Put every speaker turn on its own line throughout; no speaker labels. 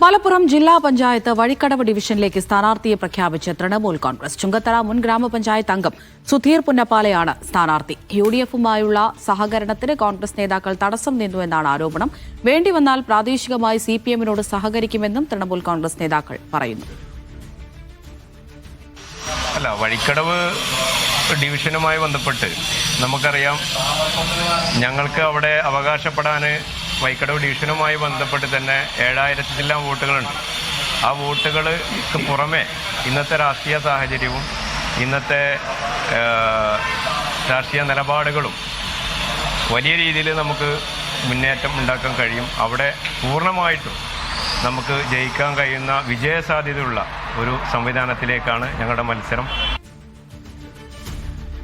മലപ്പുറം ജില്ലാ പഞ്ചായത്ത് വഴിക്കടവ് ഡിവിഷനിലേക്ക് സ്ഥാനാർത്ഥിയെ പ്രഖ്യാപിച്ച് തൃണമൂൽ കോൺഗ്രസ്. ചുങ്കത്തറ മുൻ ഗ്രാമപഞ്ചായത്ത് അംഗം സുധീർ പുന്നപ്പാലയാണ് സ്ഥാനാർത്ഥി. യു ഡി എഫുമായുള്ള സഹകരണത്തിന് കോൺഗ്രസ് നേതാക്കൾ തടസ്സം നിന്നുവെന്നാണ് ആരോപണം. വേണ്ടിവന്നാൽ പ്രാദേശികമായി സി പി എമ്മിനോട് സഹകരിക്കുമെന്നും തൃണമൂൽ കോൺഗ്രസ് നേതാക്കൾ പറയുന്നു.
അല്ല വഴിക്കടവ് ഡിവിഷനുമായി ബന്ധപ്പെട്ട് നമുക്കറിയാം ഞങ്ങൾക്ക് അവിടെ അവകാശപ്പെടാൻ വഴിക്കടവ് ഡിവിഷനുമായി ബന്ധപ്പെട്ട് തന്നെ ഏഴായിരത്തി ജില്ലാ വോട്ടുകളുണ്ട്. ആ വോട്ടുകൾക്ക് പുറമെ ഇന്നത്തെ രാഷ്ട്രീയ സാഹചര്യവും ഇന്നത്തെ രാഷ്ട്രീയ നിലപാടുകളും വലിയ രീതിയിൽ നമുക്ക് മുന്നേറ്റം ഉണ്ടാക്കാൻ കഴിയും. അവിടെ പൂർണമായിട്ടും നമുക്ക് ജയിക്കാൻ കഴിയുന്ന വിജയസാധ്യതയുള്ള ഒരു സംവിധാനത്തിലേക്കാണ് ഞങ്ങളുടെ മത്സരം.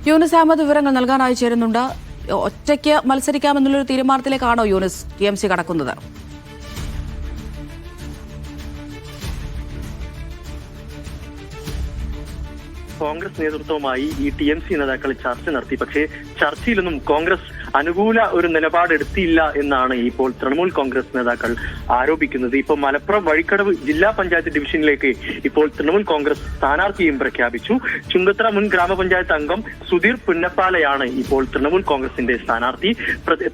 യൂനിസ് അഹമ്മദ് വിവരങ്ങൾ നൽകാനായി ചേരുന്നുണ്ട് ഒറ്റയ്ക്ക് മത്സരിക്കാമെന്നുള്ളൊരു തീരുമാനത്തിലേക്കാണോ യൂനിസ് ടി എം സി കടക്കുന്നത്?
കോൺഗ്രസ് നേതൃത്വവുമായി ഈ ടി എം സി നേതാക്കൾ ചർച്ച നടത്തി. പക്ഷേ ചർച്ചയിലൊന്നും കോൺഗ്രസ് അനുകൂല ഒരു നിലപാടെടുത്തില്ല എന്നാണ് ഇപ്പോൾ തൃണമൂൽ കോൺഗ്രസ് നേതാക്കൾ ആരോപിക്കുന്നത്. ഇപ്പോൾ മലപ്പുറം വഴിക്കടവ് ജില്ലാ പഞ്ചായത്ത് ഡിവിഷനിലേക്ക് ഇപ്പോൾ തൃണമൂൽ കോൺഗ്രസ് സ്ഥാനാർത്ഥിയും പ്രഖ്യാപിച്ചു. ചുങ്കത്ര മുൻ ഗ്രാമപഞ്ചായത്ത് അംഗം സുധീർ പുന്നപ്പാലയാണ് ഇപ്പോൾ തൃണമൂൽ കോൺഗ്രസിന്റെ സ്ഥാനാർത്ഥി.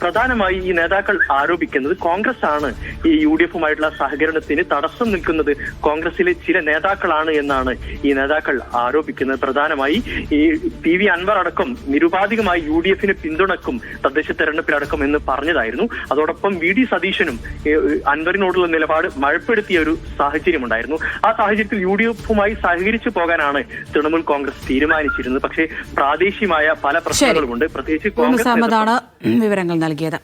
പ്രധാനമായി ഈ നേതാക്കൾ ആരോപിക്കുന്നത് കോൺഗ്രസ് ആണ് ഈ യു ഡി എഫുമായിട്ടുള്ള സഹകരണത്തിന് തടസ്സം നിൽക്കുന്നത്. കോൺഗ്രസിലെ ചില നേതാക്കളാണ് എന്നാണ് ഈ നേതാക്കൾ ആരോപിക്കുന്നത്. പ്രധാനമായി ഈ പി വി അൻവർ അടക്കം നിരുപാധികമായി യു ഡി എഫിനെ പിന്തുണക്കും തദ്ദേശ തെരഞ്ഞെടുപ്പിലടക്കം എന്ന് പറഞ്ഞതായിരുന്നു. അതോടൊപ്പം വി ഡി സതീശനും അൻവറിനോടുള്ള നിലപാട് മഴപ്പെടുത്തിയ ഒരു സാഹചര്യം ഉണ്ടായിരുന്നു ആ സാഹചര്യത്തിൽ യു ഡി എഫുമായി സഹകരിച്ചു പോകാനാണ് തൃണമൂൽ കോൺഗ്രസ് തീരുമാനിച്ചിരുന്നത്. പക്ഷേ പ്രാദേശികമായ പല പ്രശ്നങ്ങളുമുണ്ട്. പ്രത്യേകിച്ച് കോൺഗ്രസ്
വിവരങ്ങൾ നൽകിയത്.